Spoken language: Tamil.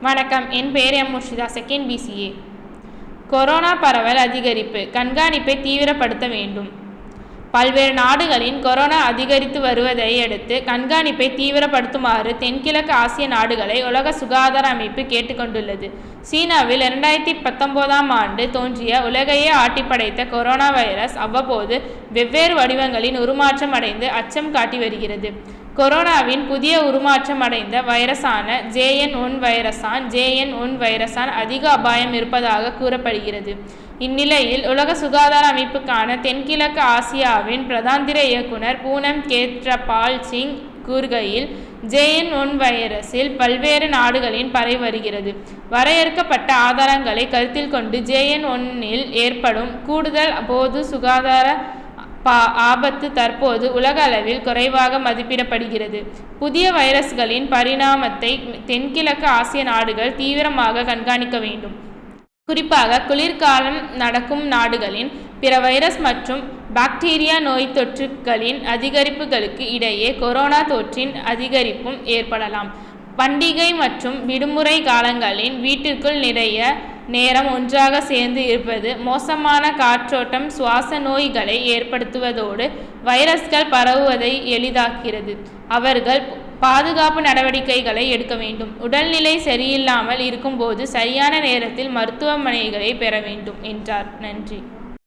வணக்கம். என் பெயர் M. Murshida. Second BCA corona பரவல் அதிகரிப்பு. கண்காணிப்பை தீவிரப்படுத்த வேண்டும். பல்வேறு நாடுகளின் கொரோனா அதிகரித்து வருவதை அடுத்து கண்காணிப்பை தீவிரப்படுத்துமாறு தென்கிழக்கு ஆசிய நாடுகளை உலக சுகாதார அமைப்பு கேட்டுக்கொண்டுள்ளது. சீனாவில் இரண்டாயிரத்தி பத்தொன்பதாம் ஆண்டு தோன்றிய உலகையே ஆட்டிப்படைத்த கொரோனா வைரஸ் அவ்வப்போது வெவ்வேறு வடிவங்களின் உருமாற்றம் அடைந்து அச்சம் காட்டி வருகிறது. கொரோனாவின் புதிய உருமாற்றம் அடைந்த வைரஸான ஜேஎன் ஒன் வைரஸான் ஜேஎன் ஒன் வைரஸான் அதிக அபாயம் இருப்பதாக கூறப்படுகிறது. இந்நிலையில் உலக சுகாதார அமைப்புக்கான தென்கிழக்கு ஆசியாவின் பிரதாந்திர இயக்குனர் பூனம் கேத்ரபால் சிங் கூறுகையில் ஜேஎன் ஒன் வைரஸில் பல்வேறு நாடுகளின் பரவி வருகிறது. வரையறுக்கப்பட்ட ஆதாரங்களை கருத்தில் கொண்டு ஜேஎன் ஒன்னில் ஏற்படும் கூடுதல் பொது சுகாதார பா ஆபத்து தற்போது உலக அளவில் குறைவாக மதிப்பிடப்படுகிறது. புதிய வைரஸ்களின் பரிணாமத்தை தென்கிழக்கு ஆசிய நாடுகள் தீவிரமாக கண்காணிக்க வேண்டும். குறிப்பாக குளிர்காலம் நடக்கும் நாடுகளின் பிற வைரஸ் மற்றும் பாக்டீரியா நோய் தொற்றுகளின் அதிகரிப்புகளுக்கு இடையே கொரோனா தொற்றின் அதிகரிப்பும் ஏற்படலாம். பண்டிகை மற்றும் விடுமுறை காலங்களில் வீட்டிற்குள் நிறைய நேரம் ஒன்றாக சேர்ந்து இருப்பது மோசமான காற்றோட்டம் சுவாச நோய்களை ஏற்படுத்துவதோடு வைரஸ்கள் பரவுவதை எளிதாக்கிறது அவர்கள் பாதுகாப்பு நடவடிக்கைகளை எடுக்க வேண்டும். உடல்நிலை சரியில்லாமல் இருக்கும்போது சரியான நேரத்தில் மருத்துவமனைகளை பெற வேண்டும் என்றார். நன்றி.